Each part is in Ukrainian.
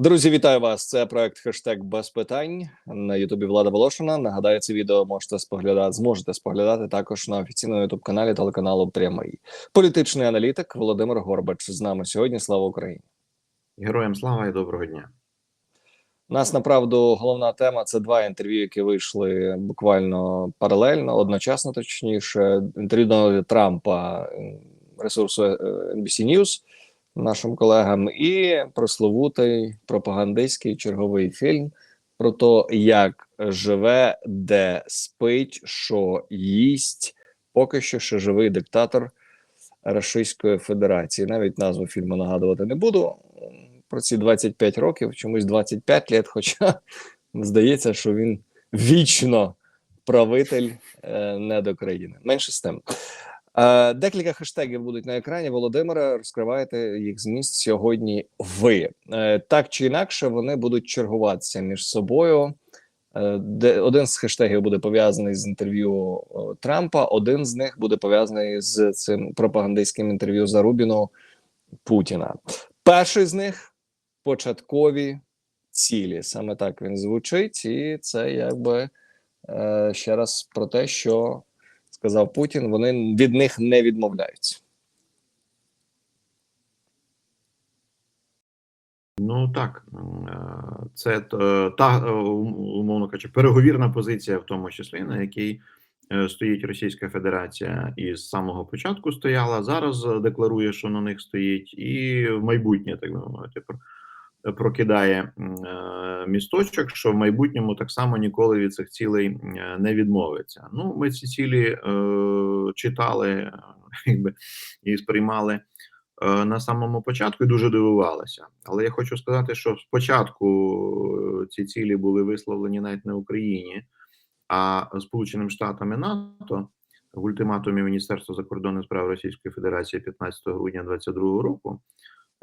Друзі, вітаю вас! Це проект хештег без питань на Ютубі Влада Волошина. Нагадаю, це відео можете споглядати, зможете споглядати також на офіційному ютуб каналі телеканалу Прямий. Політичний аналітик Володимир Горбач з нами сьогодні. Слава Україні! Героям слава і доброго дня. Нас направду головна тема це два інтерв'ю, які вийшли буквально паралельно, одночасно, точніше, інтерв'ю Дональда Трампа ресурсу е, NBC News нашим колегам, і прословутий пропагандистський черговий фільм про те, як живе, де спить, що їсть, поки що ще живий диктатор Російської Федерації. Навіть назву фільму нагадувати не буду. Про ці 25 років, чомусь 25 літ, хоча здається, що він вічно правитель е, недокраїни. Менше з тим. Е, декілька хештегів будуть на екрані. Володимира, розкривайте їх зміст сьогодні. Ви е, так чи інакше вони будуть чергуватися між собою. Е, де один з хештегів буде пов'язаний з інтерв'ю Трампа, один з них буде пов'язаний з цим пропагандистським інтерв'ю Зарубіну Путіна. Перший з них початкові цілі. Саме так він звучить, і це якби ще раз про те, що сказав Путін, вони від них не відмовляються. Ну так, е, це е, та е, умовно кажучи, переговірна позиція, в тому числі на якій стоїть Російська Федерація і з самого початку стояла. Зараз декларує, що на них стоїть, і в майбутнє так би мовити прокидає е, місточок, що в майбутньому так само ніколи від цих цілей е, не відмовиться. Ну, ми ці цілі е, читали якби, і сприймали на самому початку і дуже дивувалися. Але я хочу сказати, що спочатку ці цілі були висловлені навіть не Україні, а Сполученими Штатами НАТО в ультиматумі Міністерства закордонних справ Російської Федерації 15 грудня 2022 року.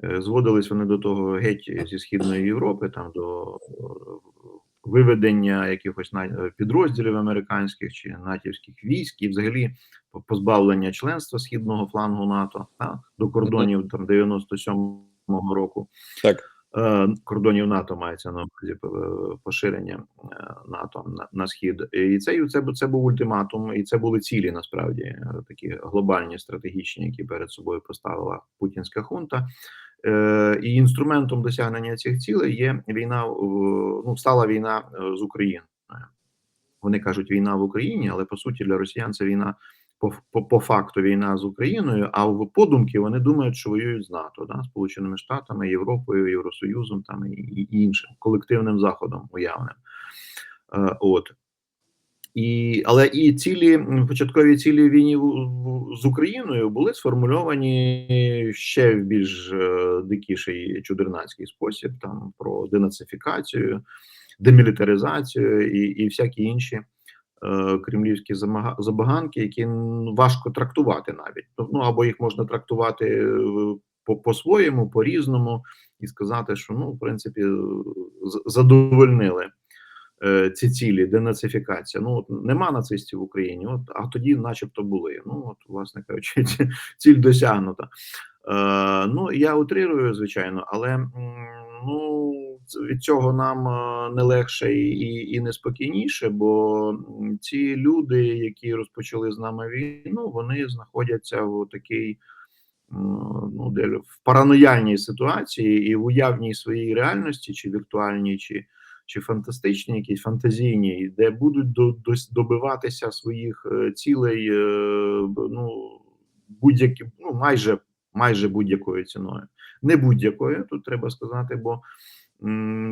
Е, Зводились вони до того геть зі східної Європи, там до е, виведення якихось на- підрозділів американських чи натівських військ, і взагалі по- позбавлення членства східного флангу НАТО та, до кордонів там 97-го року. Так. Е, кордонів НАТО мається на увазі е, поширення е, НАТО на, на схід, і це це, бу- це був ультиматум, і це були цілі насправді е, такі глобальні стратегічні, які перед собою поставила путінська хунта. Е, і інструментом досягнення цих цілей є війна. Ну стала війна е, з Україною. Вони кажуть війна в Україні, але по суті для росіян це війна по, по, по факту війна з Україною. А в подумки вони думають, що воюють з НАТО, да, Сполученими Штатами, Європою, Євросоюзом там і, і іншим колективним заходом уявним. Е, от. І, але і цілі початкові цілі війні з Україною були сформульовані ще в більш е, дикіший чудернацький спосіб, там про денацифікацію, демілітаризацію і, і всякі інші е, кремлівські забаганки, які важко трактувати навіть. Ну або їх можна трактувати е, по- по-своєму, по-різному, і сказати, що ну, в принципі, задовольнили ці цілі, денацифікація. Ну от нема нацистів в Україні, от а тоді, начебто, були. Ну от, власне кажучи, ці- ціль досягнута. Е, ну я утрирую, звичайно, але ну від цього нам е, не легше і, і не спокійніше, бо ці люди, які розпочали з нами війну, вони знаходяться в такій. Ну, де в паранояльній ситуації і в уявній своїй реальності, чи віртуальній, чи чи фантастичні, якісь фантазійні, де будуть до, дос- добиватися своїх е, цілей, е, ну будь-які, ну майже майже будь-якою ціною, не будь-якою, тут треба сказати, бо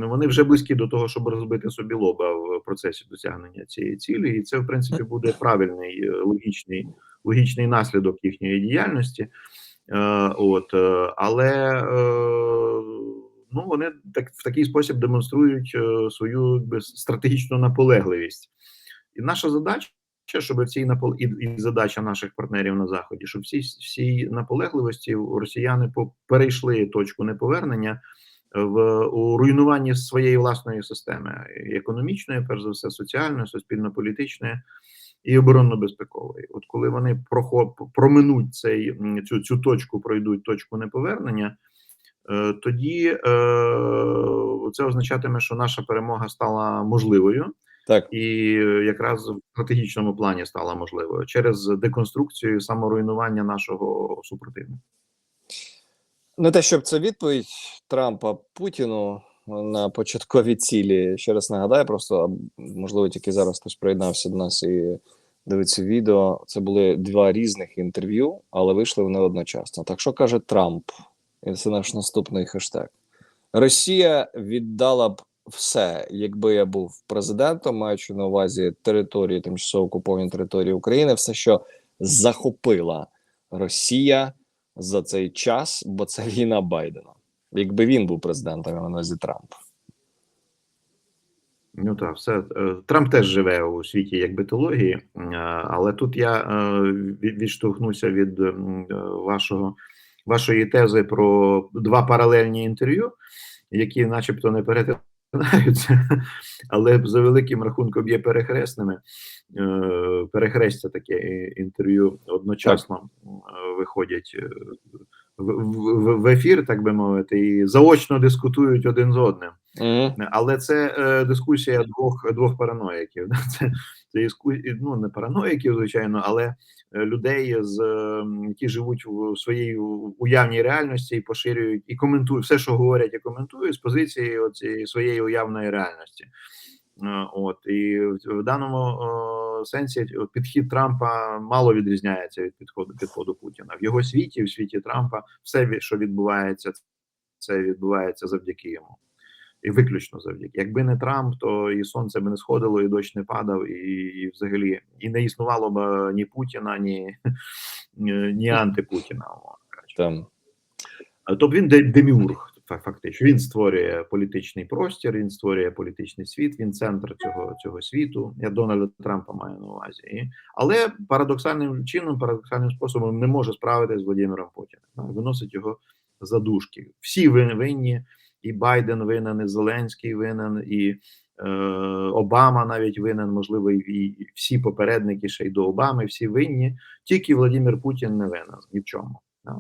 вони вже близькі до того, щоб розбити собі лоба в процесі досягнення цієї цілі, і це в принципі буде правильний е, логічний логічний наслідок їхньої діяльності. От, але ну, вони так в такий спосіб демонструють е, свою стратегічну наполегливість. І наша задача, щоб в цій напол... і, і задача наших партнерів на заході, щоб всі всій наполегливості росіяни перейшли точку неповернення в у руйнуванні своєї власної системи економічної, перш за все, соціальної, суспільно-політичної і оборонно-безпекової. От коли вони прохо- проминуть цей цю, цю точку, пройдуть точку неповернення, е, тоді е, це означатиме, що наша перемога стала можливою, Так, і е, якраз в стратегічному плані стала можливою через деконструкцію і саморуйнування нашого супротивника. не те, щоб це відповідь Трампа Путіну на початкові цілі. Ще раз нагадаю, просто можливо тільки зараз хтось приєднався до нас і дивиться відео. Це були два різних інтерв'ю, але вийшли вони одночасно. Так що каже Трамп, це наш наступний хештег. Росія віддала б все, якби я був президентом, маючи на увазі території, тимчасово окуповані території України, все, що захопила Росія за цей час, бо це війна Байдена. Якби він був президентом, на увазі Трамп. Ну так, все Е, Трамп теж живе у світі як битології, е, але тут я е, відштовхнуся від вашого вашої тези про два паралельні інтерв'ю, які, начебто, не перетинаються, але за великим рахунком є перехресними. Е, Перехрестя таке інтерв'ю одночасно е, виходять е, в, в, в ефір, так би мовити, і заочно дискутують один з одним. Мгм. Але це е, дискусія двох двох параноїків. Це, ну не параноїків, звичайно, але е, людей, з е, які живуть у своїй уявній реальності і поширюють і коментують все, що говорять, і коментують з позиції оцієї своєї уявної реальності. Е, От і в, в даному е, сенсі підхід Трампа мало відрізняється від підходу підходу Путіна. В його світі, в світі Трампа, все, що відбувається, це відбувається завдяки йому і виключно завдяки. Якби не Трамп, то і сонце б не сходило, і дощ не падав, і, і взагалі і не існувало б е, ні Путіна, ні, ні, антипутіна. Там. Тобто він де- деміург, фактично. Він створює політичний простір, він створює політичний світ, він центр цього, цього світу. Я Дональда Трампа маю на увазі. І, але парадоксальним чином, парадоксальним способом не може справитися з Володимиром Путіним. Виносить його за дужки. Всі вин- винні, і Байден винен, і Зеленський винен, і е, Обама навіть винен, можливо, і, всі попередники ще й до Обами, всі винні. Тільки Владимир Путін не винен ні в чому. Да?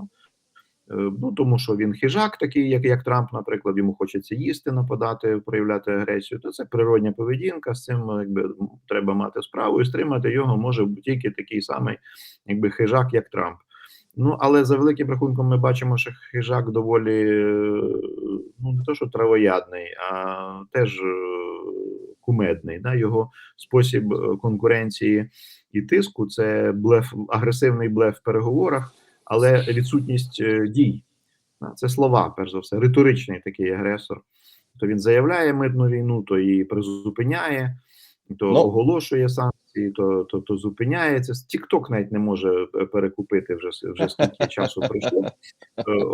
Е, Ну тому що він хижак, такий, як, як Трамп, наприклад, йому хочеться їсти, нападати, проявляти агресію. То це природня поведінка. З цим якби треба мати справу і стримати його може тільки такий самий, якби хижак, як Трамп. Ну але за великим рахунком, ми бачимо, що хижак доволі е, ну не то, що травоядний, а теж е, кумедний. Да? Його спосіб е, конкуренції і тиску це блеф, агресивний блеф в переговорах але відсутність дій. Це слова, перш за все, риторичний такий агресор. То він заявляє митну війну, то її призупиняє, то Ну. оголошує санкції, то, то, то зупиняється. Тікток навіть не може е, перекупити вже, вже скільки часу пройшло. Е,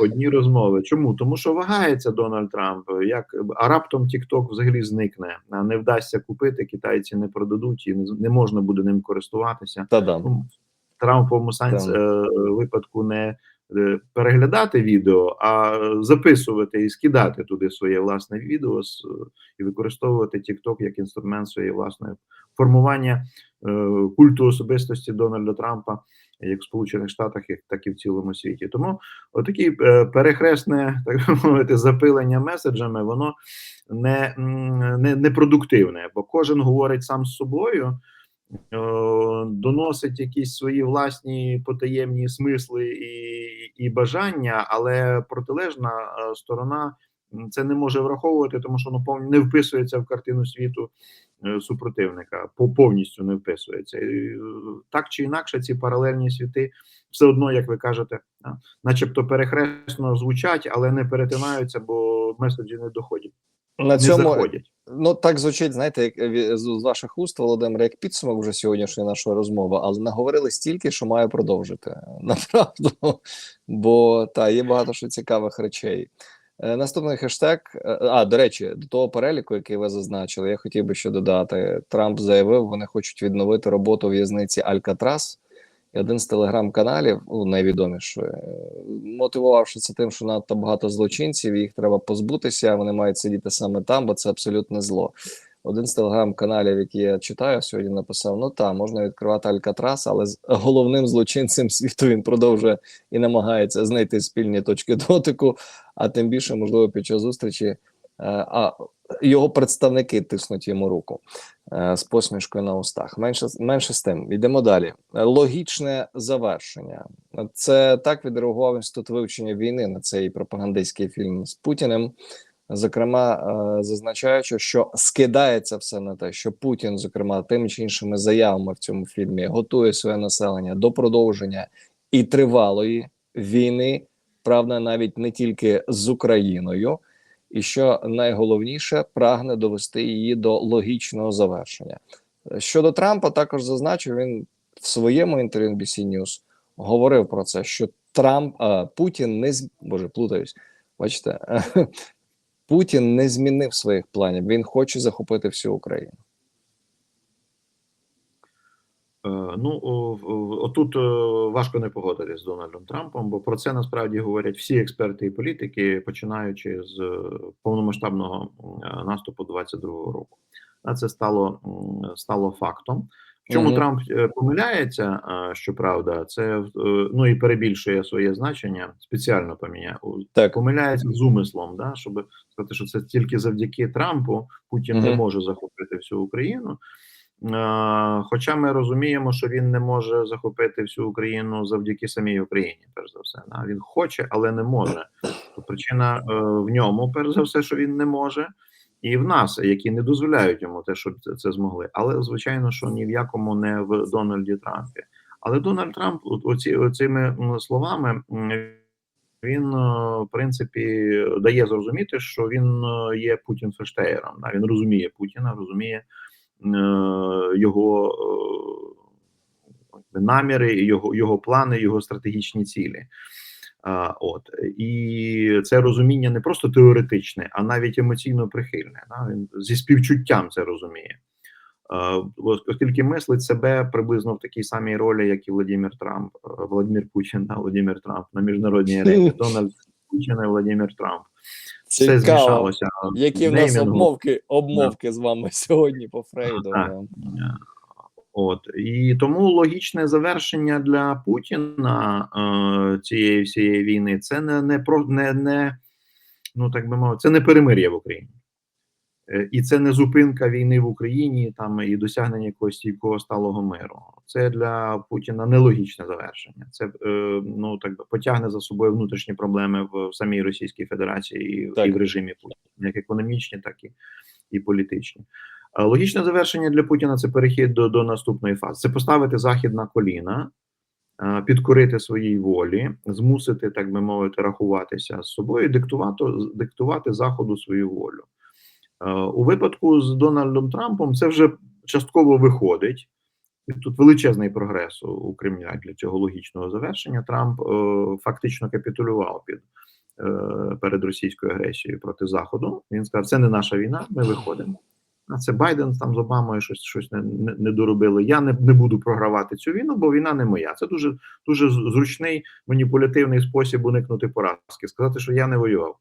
Одні розмови. Чому? Тому що вагається Дональд Трамп. Як а раптом Тікток взагалі зникне, а не вдасться купити, китайці не продадуть і не, можна буде ним користуватися. Та-дам. Ну, в Трамповому е, випадку не е, переглядати відео, а записувати і скидати туди своє власне відео з, і використовувати TikTok як інструмент своєї власної формування е, культу особистості Дональда Трампа як в Сполучених Штатах, так і в цілому світі. Тому отакі е, перехресне, так мовити, запилення меседжами, воно не, не, не продуктивне, бо кожен говорить сам з собою е, доносить якісь свої власні потаємні смисли і, і бажання, але протилежна е, сторона це не може враховувати, тому що воно пов- не вписується в картину світу е, супротивника, по- повністю не вписується. Е, так чи інакше, ці паралельні світи все одно, як ви кажете, начебто перехресно звучать, але не перетинаються, бо меседжі не доходять, На не цьому заходять. Ну, так звучить, знаєте, як з з ваших уст, Володимир, як підсумок вже сьогоднішньої нашої розмови, але наговорили стільки, що маю продовжити. Направду. Бо та є багато що цікавих речей. Е, Наступний хештег. е, А, до речі, до того переліку, який ви зазначили, я хотів би ще додати. Трамп заявив, вони хочуть відновити роботу в'язниці Алькатрас. І один з телеграм-каналів, ну, найвідоміший, е, мотивувавши це тим, що надто багато злочинців, їх треба позбутися, вони мають сидіти саме там, бо це абсолютне зло. Один з телеграм-каналів, який я читаю, сьогодні написав: ну так, можна відкривати Алькатрас, але з головним злочинцем світу він продовжує і намагається знайти спільні точки дотику. а тим більше, можливо, під час зустрічі е, а його представники тиснуть йому руку е, з посмішкою на устах. Менше менше з тим. Йдемо далі. Логічне завершення. Це так відреагував інститут вивчення війни на цей пропагандистський фільм з Путіним. Зокрема, е, зазначаючи, що скидається все на те, що Путін, зокрема, тими чи іншими заявами в цьому фільмі готує своє населення до продовження і тривалої війни, правда, навіть не тільки з Україною, і що найголовніше прагне довести її до логічного завершення. Щодо Трампа, також зазначив він в своєму інтерв'ю NBC News говорив про це, що Трамп а, Путін не з боже плутаюсь. Бачите, Путін не змінив своїх планів. Він хоче захопити всю Україну. Е, Ну о- о- отут е, важко не погодитися з Дональдом Трампом, бо про це насправді говорять всі експерти і політики, починаючи з е, повномасштабного е, наступу 22-го року. А це стало стало фактом. В чому Мгм. Трамп е, помиляється, е, щоправда, це е, ну і перебільшує своє значення, спеціально поміняє Так, помиляється з умислом, да, щоб сказати, що це тільки завдяки Трампу Путін не може захопити всю Україну. Е, Хоча ми розуміємо, що він не може захопити всю Україну завдяки самій Україні, перш за все. Він хоче, але не може. Причина е, в ньому, перш за все, що він не може, і в нас, які не дозволяють йому те, щоб це, змогли. Але звичайно, що ні в якому не в Дональді Трампі. Але Дональд Трамп, оці, оцими словами, він, е, в принципі, дає зрозуміти, що він є Путін Фештеєром. Він розуміє Путіна, розуміє його е, наміри, його, його плани, його стратегічні цілі. От і це розуміння не просто теоретичне, а навіть емоційно прихильне. Да? Він зі співчуттям це розуміє. Оскільки мислить себе приблизно в такій самій ролі, як і Владимир Трамп, е, Владимир Путін, да, Владимир Трамп на міжнародній арені. Дональд Путін і Владимир Трамп. Все цікаво, змішалося. які в нас неймінгу. обмовки, обмовки з вами сьогодні по Фрейду. Так. От і тому логічне завершення для Путіна е, цієї всієї війни це не не про не, не ну так би мовити, це не перемир'я в Україні. Е, І це не зупинка війни в Україні там і досягнення якогось стійкого сталого миру. Це для Путіна нелогічне завершення. Це е, ну так потягне за собою внутрішні проблеми в, самій Російській Федерації і, Так. і в режимі Путіна, як економічні, так і, і політичні. Е, Логічне завершення для Путіна це перехід до, до наступної фази. Це поставити захід на коліна, підкорити своїй волі, змусити, так би мовити, рахуватися з собою, диктувати, диктувати заходу свою волю. Е, У випадку з Дональдом Трампом це вже частково виходить. Тут величезний прогрес у- Кремля для цього логічного завершення. Трамп е, фактично капітулював під е, перед російською агресією проти Заходу. Він сказав, це не наша війна, ми виходимо. А це Байден там з Обамою щось щось не, не, не доробили. Я не, не буду програвати цю війну, бо війна не моя. Це дуже дуже зручний маніпулятивний спосіб уникнути поразки. Сказати, що я не воював.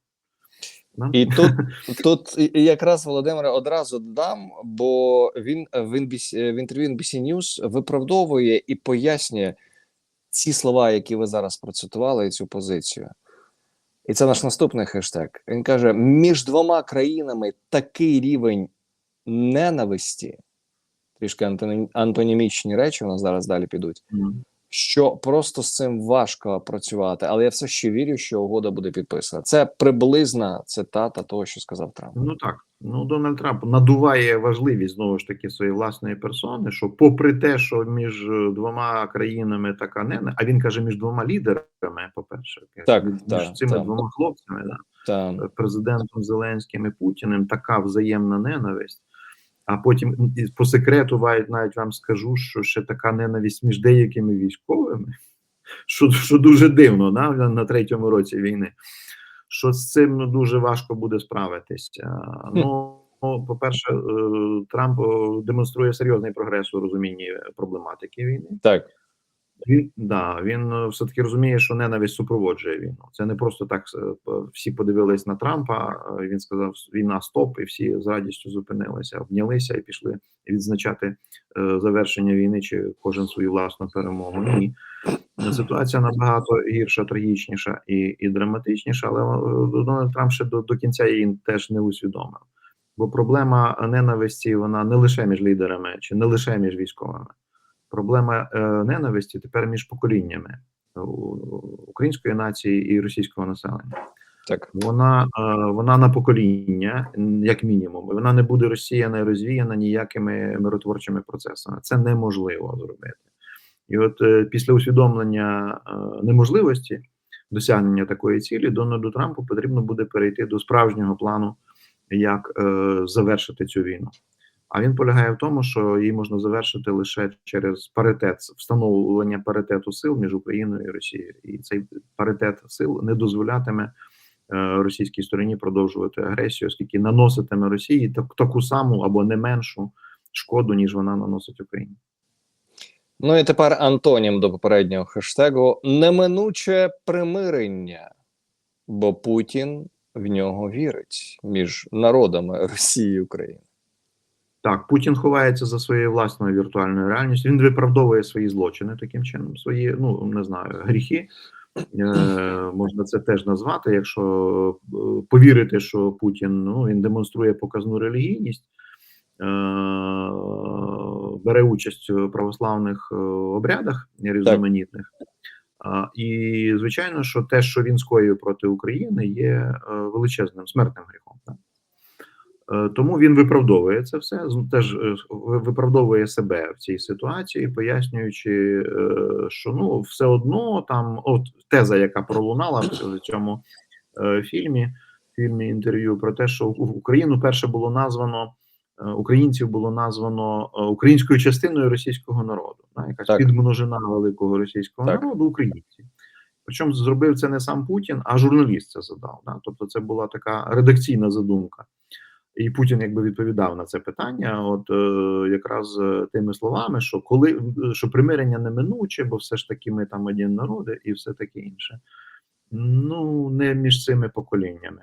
Да? І тут, тут якраз Володимире одразу додам, бо він в NBC, в інтерв'ю NBC News виправдовує і пояснює ці слова, які ви зараз процитували, і цю позицію. І це наш наступний хештег. Він каже: між двома країнами такий рівень ненависті, трішки антонімічні речі у нас зараз далі підуть. Що просто з цим важко працювати, але я все ще вірю, що угода буде підписана. Це приблизна цитата того, що сказав Трамп. Ну так. Ну, Дональд Трамп надуває важливість знову ж таки своєї власної персони, що, попри те, що між е, двома країнами така не а він каже між двома лідерами, по-перше, Так, між так, цими так. двома хлопцями, да, Та президентом Зеленським і Путіним, така взаємна ненависть. А потім по секрету навіть, вам скажу, що ще така ненависть між деякими військовими, що, що дуже дивно на, на третьому році війни. Що з цим ну, дуже важко буде справитися. Ну, по-перше, е, Трамп е, демонструє серйозний прогрес у розумінні проблематики війни. так, Він да він все таки розуміє, що ненависть супроводжує війну. Це не просто так е, всі подивились на Трампа. е, Він сказав війна стоп, і всі з радістю зупинилися, обнялися і пішли відзначати е, завершення війни чи кожен свою власну перемогу. Ні, ситуація набагато гірша, трагічніша і, і драматичніша, але е, Дональд Трамп ще до, до кінця її теж не усвідомив. Бо проблема ненависті вона не лише між лідерами чи не лише між військовими. Проблема е, ненависті тепер між поколіннями української нації і російського населення. Так. Вона, е, вона на покоління, як мінімум, вона не буде розсіяна і розвіяна ніякими миротворчими процесами. Це неможливо зробити. І от е, після усвідомлення неможливості досягнення такої цілі, Дональду Трампу потрібно буде перейти до справжнього плану, як завершити цю війну. А він полягає в тому, що її можна завершити лише через паритет встановлення паритету сил між Україною і Росією, і цей паритет сил не дозволятиме е, російській стороні продовжувати агресію, оскільки наноситиме Росії так, таку саму або не меншу шкоду, ніж вона наносить Україні. Ну і тепер антонім до попереднього хештегу неминуче примирення, бо Путін в нього вірить між народами Росії і України. Так, Путін ховається за своєю власною віртуальною реальністю. Він виправдовує свої злочини таким чином, свої, ну не знаю, гріхи. Е, можна це теж назвати, якщо е, повірити, що Путін ну він демонструє показну релігійність, е, бере участь у православних е, обрядах різноманітних. А, і звичайно, що те, що він скоює проти України, є е, величезним смертним гріхом. Так? Е, Тому він виправдовує це все, теж е, виправдовує себе в цій ситуації, пояснюючи, е, що ну все одно там, от теза, яка пролунала в цьому фільмі, фільмі інтерв'ю, про те, що Україну перше було названо українців було названо українською частиною російського народу, якась Так. підмножина великого російського Так. народу українці. Причому зробив це не сам Путін, а журналіст це задав. Да? Тобто, це була така редакційна задумка. І Путін якби відповідав на це питання, от е, якраз е, тими словами, що коли що примирення неминуче, бо все ж таки ми там один народи і все таке інше. Ну не між цими поколіннями.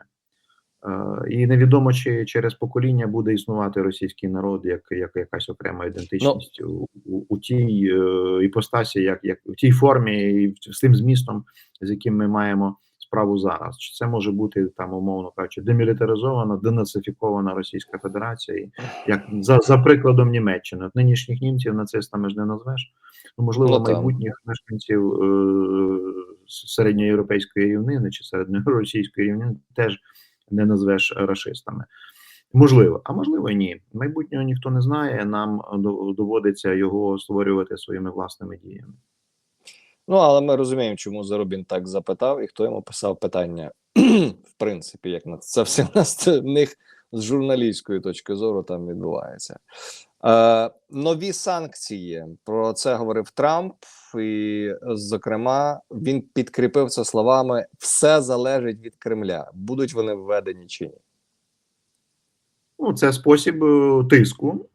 Е, і невідомо, чи через покоління буде існувати російський народ як, як якась окрема ідентичність у, у, у тій е, іпостасі, як, як в тій формі і з тим змістом, з яким ми маємо справу зараз. Чи це може бути там, умовно кажучи, демілітаризована, денацифікована Російська Федерація, і як за, за прикладом Німеччини. От нинішніх німців нацистами ж не назвеш. Ну, можливо, Ну, майбутніх мешканців е, середньоєвропейської рівнини чи середньоросійської рівнини теж не назвеш рашистами. Можливо, а можливо, ні. Майбутнього ніхто не знає. Нам доводиться його створювати своїми власними діями. Ну, але ми розуміємо, чому Зарубін так запитав, і хто йому писав питання. В принципі, як на це все нас в них з журналістської точки зору там відбувається. Е, нові санкції про це говорив Трамп, і, зокрема, він підкріпив це словами: все залежить від Кремля. Будуть вони введені чи ні? Ну, це спосіб е, тиску,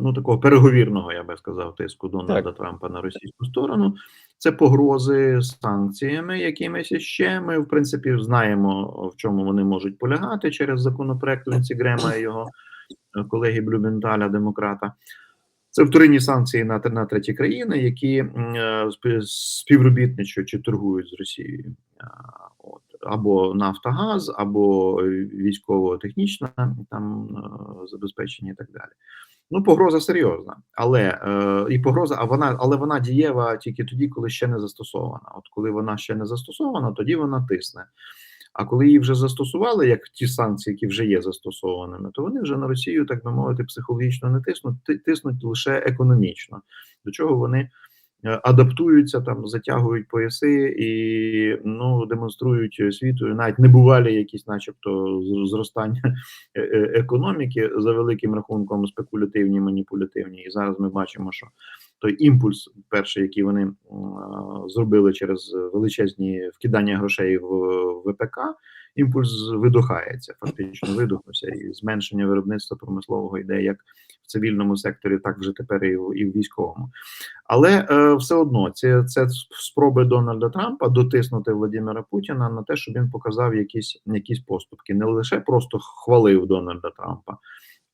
ну такого переговірного, я би сказав, тиску Дональда Трампа на російську сторону. Це погрози санкціями якимись іще. Ми, в принципі, знаємо, в чому вони можуть полягати через законопроект Вінсі Грема і його е, колеги Блюменталя, демократа. Це вторинні санкції на, на треті країни, які е, співробітничають чи торгують з Росією. От або Нафтогаз, або військово-технічне там е, забезпечення і так далі. Ну, погроза серйозна, але е, і погроза, а вона, але вона дієва тільки тоді, коли ще не застосована. От коли вона ще не застосована, тоді вона тисне. А коли її вже застосували, як ті санкції, які вже є застосованими, то вони вже на Росію, так би мовити, психологічно не тиснуть, тиснуть лише економічно. До чого вони адаптуються, там затягують пояси і ну демонструють світу навіть небувалі якісь, начебто, зростання е- е- економіки за великим рахунком спекулятивні, маніпулятивні. І зараз ми бачимо, що той імпульс, перший, який вони зробили через величезні вкидання грошей в ВПК, імпульс видухається, фактично видухнувся, і зменшення виробництва промислового йде як цивільному секторі, так вже тепер і в, і в військовому. Але е, все одно це, це спроби Дональда Трампа дотиснути Владимира Путіна на те, щоб він показав якісь, якісь поступки, не лише просто хвалив Дональда Трампа.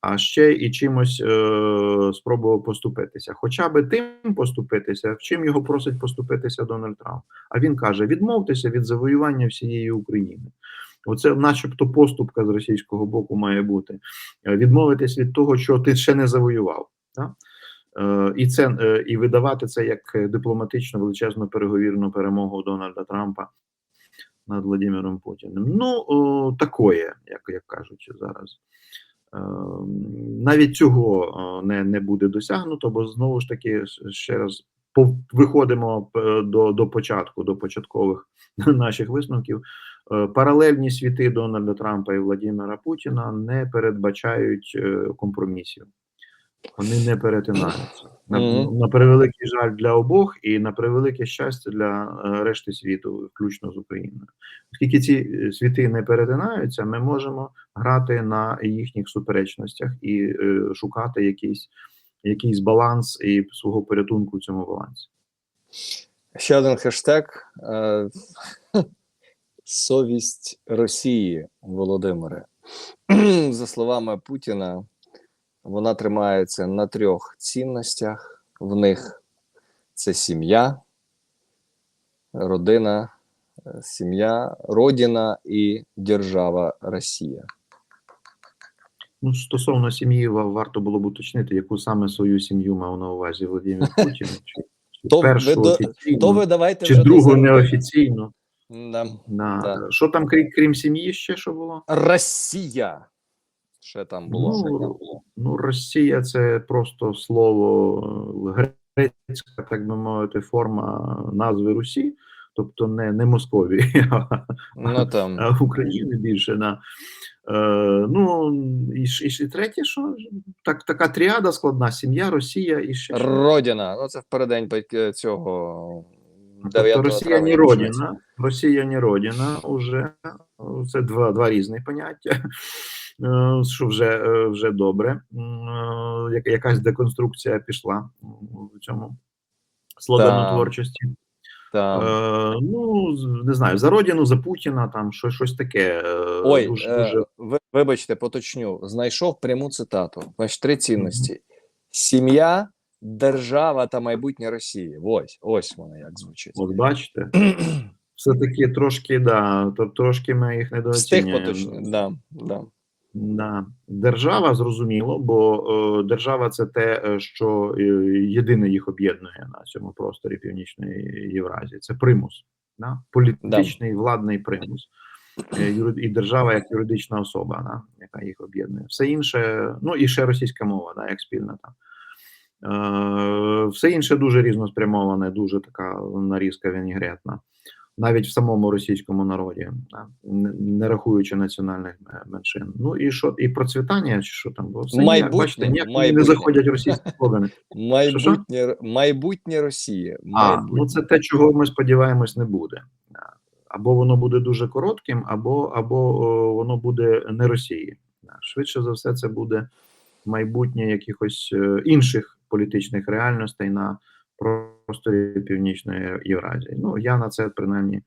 А ще і чимось е, спробував поступитися, хоча би тим поступитися, в чим його просить поступитися Дональд Трамп. А він каже: відмовтеся від завоювання всієї України. Оце, начебто, поступка з російського боку має бути. Е, Відмовитись від того, що ти ще не завоював. Так? Е, І це е, і видавати це як дипломатичну величезну переговірну перемогу Дональда Трампа над Владимиром Путіним. Ну, о, такое, як, як кажуть зараз. Навіть цього не, не буде досягнуто, бо знову ж таки ще раз виходимо до, до початку, до початкових наших висновків. Е, Паралельні світи Дональда Трампа і Владимира Путіна не передбачають е, компромісів. Вони не перетинаються. На, на превеликий жаль для обох, і на превелике щастя для е, решти світу, включно з Україною. Оскільки ці світи не перетинаються, ми можемо грати на їхніх суперечностях і е, шукати якийсь, якийсь баланс і свого порятунку в цьому балансі. Ще один хештег. Е, Совість Росії, Володимире. За словами Путіна, вона тримається на трьох цінностях. В них це сім'я, родина, е, сім'я, родина і держава Росія. Ну, стосовно сім'ї, варто було б уточнити, яку саме свою сім'ю мав на увазі Володимир Путін, чи, чи То ви першу до- офіційну, То ви давайте чи другу неофіційну. Да. Да. Да. Що там, крім, крім сім'ї, ще що було? Росія. Ще там було. Ну, ну, Росія це просто слово е, грецька, так би мовити, форма назви Русі, тобто не, не Московії, а, Ну там. а України більше. Да. Е, ну, і, і, і третє, що так, така тріада складна: сім'я, Росія і ще. Родина. Ну, це в переддень пой- цього. Тобто Росія не родина, Росія не родина, уже це два, два різні поняття, Е, що вже, е, вже добре. Е, яка- Якась деконструкція пішла в цьому слогану творчості. Е, ну, не знаю, за родину, за Путіна, там щось, щось таке. Ой, дуже, е, дуже ви- вибачте, поточню. Знайшов пряму цитату. Значить, три цінності: сім'я, держава та майбутнє Росії. Ось, ось воно як звучить. от бачите. Все-таки трошки, да, то трошки ми їх недооцінюємо. Да, да. Да. Держава зрозуміло, бо е, держава це те, е, що е, єдине їх об'єднує на цьому просторі Північної Євразії. Це примус, да? політичний владний примус. Е, І держава як юридична особа, да? яка їх об'єднує. Все інше, ну і ще російська мова, да, як спільна там. Е, все інше дуже різноспрямоване, дуже така нарізка вінігретна навіть в самому російському народі, не, рахуючи національних е, меншин. Ну і що, і процвітання, чи що там, все ніяк, Майбутнє, бачите, ніяк вони не заходять російські слогани. Майбутнє, майбутнє Росії. А, ну це те, чого ми сподіваємось, не буде. Або воно буде дуже коротким, або, або о, воно буде не Росії. Швидше за все, це буде майбутнє якихось е, інших політичних реальностей на просторі Північної Євразії. Ну я на це принаймні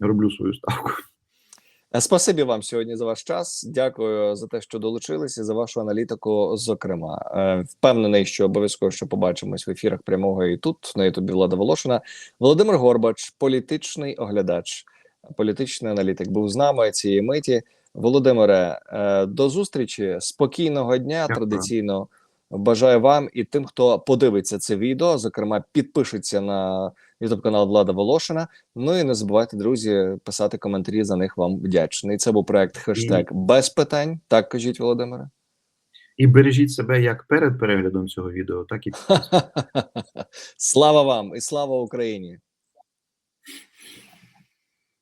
роблю свою ставку. Е, Спасибі вам сьогодні за ваш час. Дякую за те, що долучилися, і за вашу аналітику. Зокрема, Е, впевнений, що обов'язково що побачимось в ефірах прямого і тут на Ютубі Влада Волошина. Володимир Горбач, політичний оглядач, політичний аналітик, був з нами цієї миті. Володимире, е, до зустрічі. Спокійного дня. Дякую. Традиційно бажаю вам і тим, хто подивиться це відео. Зокрема, підпишеться на Ютуб канал Влада Волошина. Ну і не забувайте, друзі, писати коментарі. За них вам вдячний. Це був проект хештег без питань. Так кажіть, Володимире. І бережіть себе як перед переглядом цього відео, так і Слава вам і слава Україні!